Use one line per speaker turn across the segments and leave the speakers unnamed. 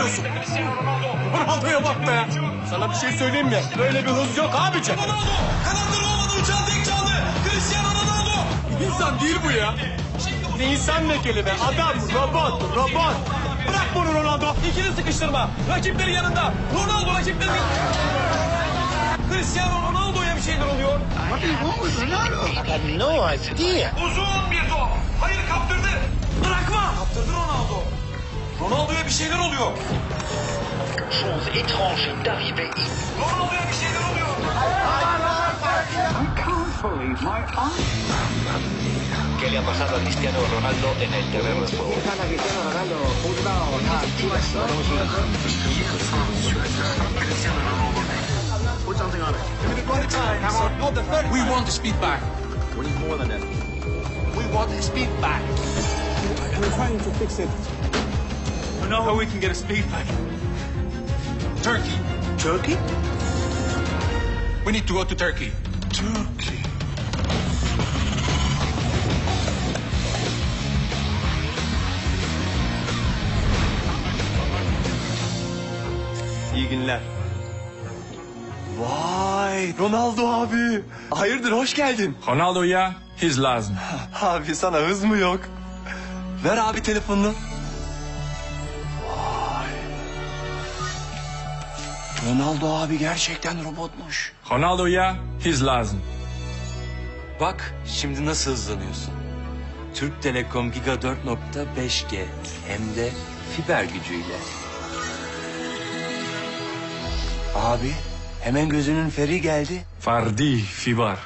arıyorsun? Ronaldo'ya bak be. Sana bir şey söyleyeyim mi? Böyle bir hız yok abicim.
Ronaldo. Kanatları olmadı uçan tek çaldı. Cristiano Ronaldo.
İnsan değil bu ya. Ne insan ne kelime? Adam, robot, robot. Bırak bunu Ronaldo.
İkili sıkıştırma. Rakipleri yanında. Ronaldo rakipleri... Cristiano Ronaldo'ya bir şeyler oluyor.
No idea.
Uzun bir top. Hayır kaptırdı. Bırakma. Kaptırdı Ronaldo. Ronaldo'ya bir şeyler oluyor.
Chose étrange est arrivée ici.
Ronaldo'ya bir şeyler oluyor.
¿Qué le ha pasado a Cristiano Ronaldo en el terreno de juego?
Ah, we want the speed back.
We need more than that. We want his speed back.
We're trying to fix it.
Know how we can get his speed back.
Turkey.
Turkey?
We need to go to Turkey.
Turkey. İyi günler. Vay Ronaldo abi. Hayırdır hoş geldin.
Ronaldo ya, hız lazım.
Abi sana hız mı yok? Ver abi telefonunu. Ronaldo abi gerçekten robotmuş.
Ronaldo ya, hız lazım.
Bak şimdi nasıl hızlanıyorsun. Türk Telekom Giga 4.5G hem de fiber gücüyle.
Abi hemen gözünün feri geldi.
Fardi, fibar.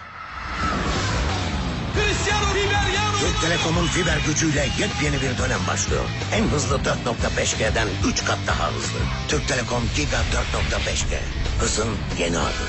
Türk Telekom'un fiber gücüyle yepyeni bir dönem başlıyor. En hızlı 4.5G'den 3 kat daha hızlı. Türk Telekom Giga 4.5G. Hızın yeni adı.